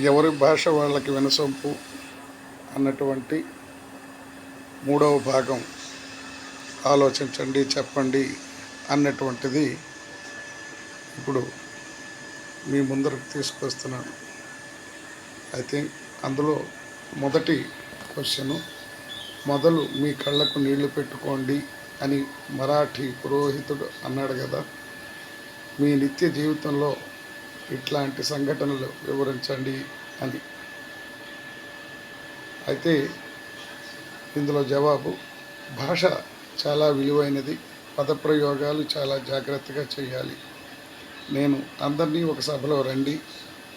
ఎవరి భాష వాళ్ళకి వినసొంపు అన్నటువంటి మూడవ భాగం. ఆలోచించండి చెప్పండి అన్నటువంటిది ఇప్పుడు మీ ముందరకు తీసుకొస్తున్నాను. అయితే అందులో మొదటి క్వశ్చను మొదలు మీ కళ్ళకు నీళ్ళు పెట్టుకోండి అని మరాఠీ పురోహితుడు అన్నాడు కదా. మీ నిత్య జీవితంలో ఇట్లాంటి సంఘటనలు వివరించండి అని అయితే ఇందులో జవాబు భాష చాలా విలువైనది పదప్రయోగాలు చాలా జాగ్రత్తగా చేయాలి. నేను అందరినీ ఒక సభలో రండి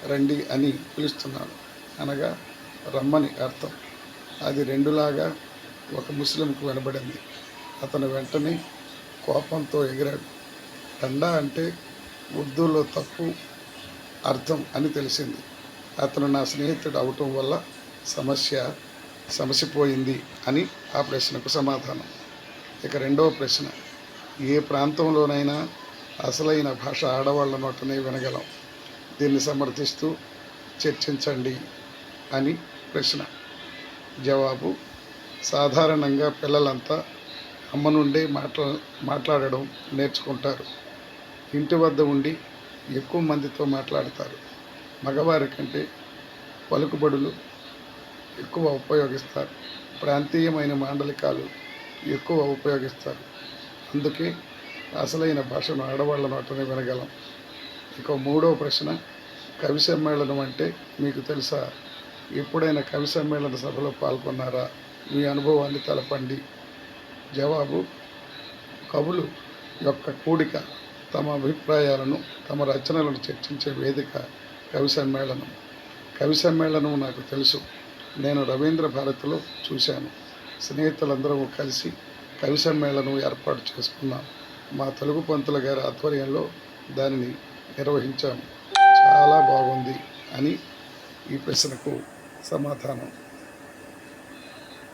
రండి అని పిలుస్తున్నాను. అనగా రమ్మని అర్థం. అది రెండులాగా ఒక ముస్లింకు వినబడింది. అతను వెంటనే కోపంతో ఎగిరాడు. దండా అంటే ఉర్దూలో తప్పు అర్థం అని తెలిసింది. అతను నా స్నేహితుడు అవటం వల్ల సమస్య సమసిపోయింది అని ఆ ప్రశ్నకు సమాధానం. ఇక రెండవ ప్రశ్న ఏ ప్రాంతంలోనైనా అసలైన భాష ఆడవాళ్ళ నోటనే వినగలం. దీన్ని సమర్థిస్తూ చర్చించండి అని ప్రశ్న. జవాబు సాధారణంగా పిల్లలంతా అమ్మ నుండే మాట్లా మాట్లాడడం నేర్చుకుంటారు. ఇంటి వద్ద ఉండి ఎక్కువ మందితో మాట్లాడతారు. మగవారి కంటే పలుకుబడులు ఎక్కువ ఉపయోగిస్తారు. ప్రాంతీయమైన మాండలికాలు ఎక్కువ ఉపయోగిస్తారు. అందుకే అసలైన భాషను ఆడవాళ్ళ నోటనే వినగలం. ఇక మూడవ ప్రశ్న కవి సమ్మేళనం అంటే మీకు తెలుసా? ఎప్పుడైనా కవి సమ్మేళన సభలో పాల్గొన్నారా? మీ అనుభవాన్ని తెలపండి. జవాబు కవులు యొక్క కూడిక తమ అభిప్రాయాలను తమ రచనలను చర్చించే వేదిక కవి సమ్మేళనం. కవి సమ్మేళనం నాకు తెలుసు. నేను రవీంద్ర భారతిలో చూశాను. స్నేహితులందరం కలిసి కవి సమ్మేళనం ఏర్పాటు చేసుకున్నాం. మా తెలుగు పంతుల గారి ఆధ్వర్యంలో దానిని నిర్వహించాము చాలా బాగుంది అని ఈ ప్రశ్నకు సమాధానం.